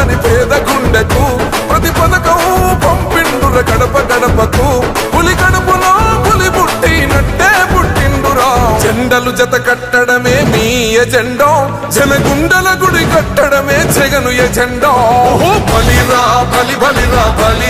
కాదని పేద గుండెకు ప్రతి పథకం పంపిండుర గడప గడపకు. పులి గడపలో పులి పుట్టినట్టే పుట్టిండురా. జెండలు జత కట్టడమే మీ ఎజెండా. జనగుండల గుడి కట్టడమే జగను ఎజెండో. బలిరా బలి బలిరా బలి.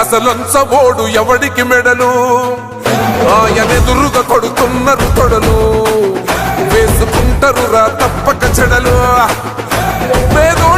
అసలంచబోడు ఎవడికి మెడలు? ఆయనెదురుగా కొడుతున్నారు తొడలు వేసుకుంటారు రా తప్పక చెడలు. పేదోడు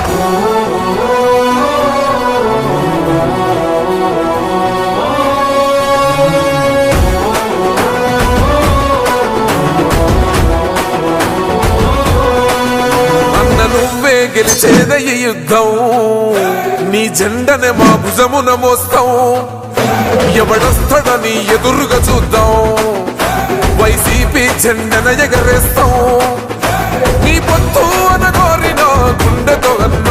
గెలిచేదయ్య యుద్ధం. నీ జెండనే మా భుజమున మోస్తాం. ఎవడొస్తాడని ఎదురుగా చూద్దాం. వైసీపీ జెండన ఎగరేస్తాం. నీ పొత్తు అనగోరిన గుండెతో అన్న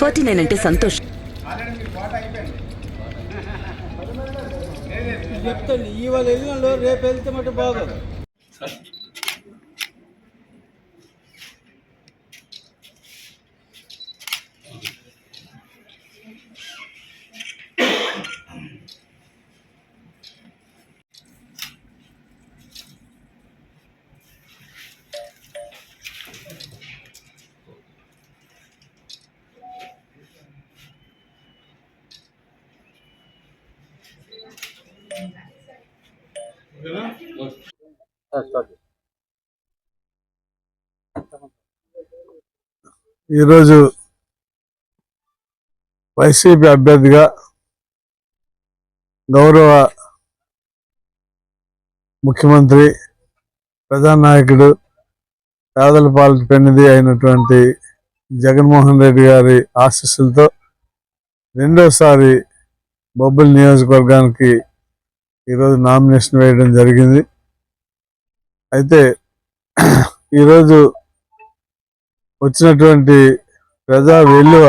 ఫార్టీ నైన్ అంటే సంతోషం. చెప్తాను ఇవాళ వెళ్ళిన రేపు వెళ్తే మటు బాగోదు. ఈరోజు వైసీపీ అభ్యర్థిగా గౌరవ ముఖ్యమంత్రి ప్రజానాయకుడు పేదల పాలిట పెన్నిధి అయినటువంటి జగన్మోహన్ రెడ్డి గారి ఆశీస్సులతో రెండోసారి బొబ్బుల నియోజకవర్గానికి ఈరోజు నామినేషన్ వేయడం జరిగింది. అయితే ఈరోజు వచ్చినటువంటి ప్రజా వెలువ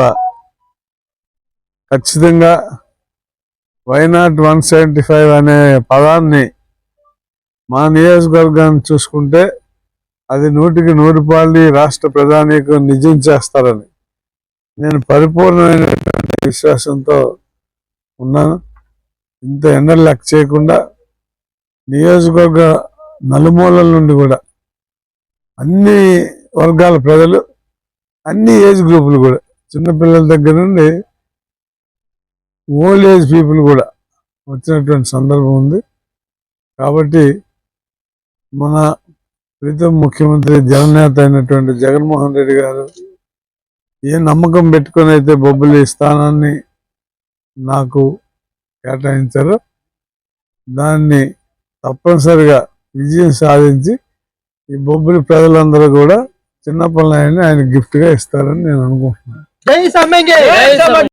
ఖచ్చితంగా వైనాట్ వన్ సెవెంటీ ఫైవ్ అనే పదాన్ని మా నియోజకవర్గాన్ని చూసుకుంటే అది నూటికి నూరు పాలి రాష్ట్ర ప్రధానికి నిజం చేస్తారని నేను పరిపూర్ణమైనటువంటి విశ్వాసంతో ఉన్నాను. ఇంత ఎండలు లెక్క చేయకుండా నియోజకవర్గ నలుమూలల నుండి కూడా అన్ని వర్గాల ప్రజలు అన్ని ఏజ్ గ్రూపులు కూడా చిన్నపిల్లల దగ్గర నుండి ఓల్డ్ ఏజ్ పీపుల్ కూడా వచ్చినటువంటి సందర్భం ఉంది. కాబట్టి మన ప్రీతం ముఖ్యమంత్రి జననేత అయినటువంటి జగన్మోహన్ రెడ్డి గారు ఏ నమ్మకం పెట్టుకొని అయితే బొబ్బులి స్థానాన్ని నాకు కేటాయించారో దాన్ని తప్పనిసరిగా విజయం సాధించి ఈ బొబ్బిలి ప్రజలందరూ కూడా చిన్నప్పటి ఆయన గిఫ్ట్గా ఇస్తారని నేను అనుకుంటున్నాను.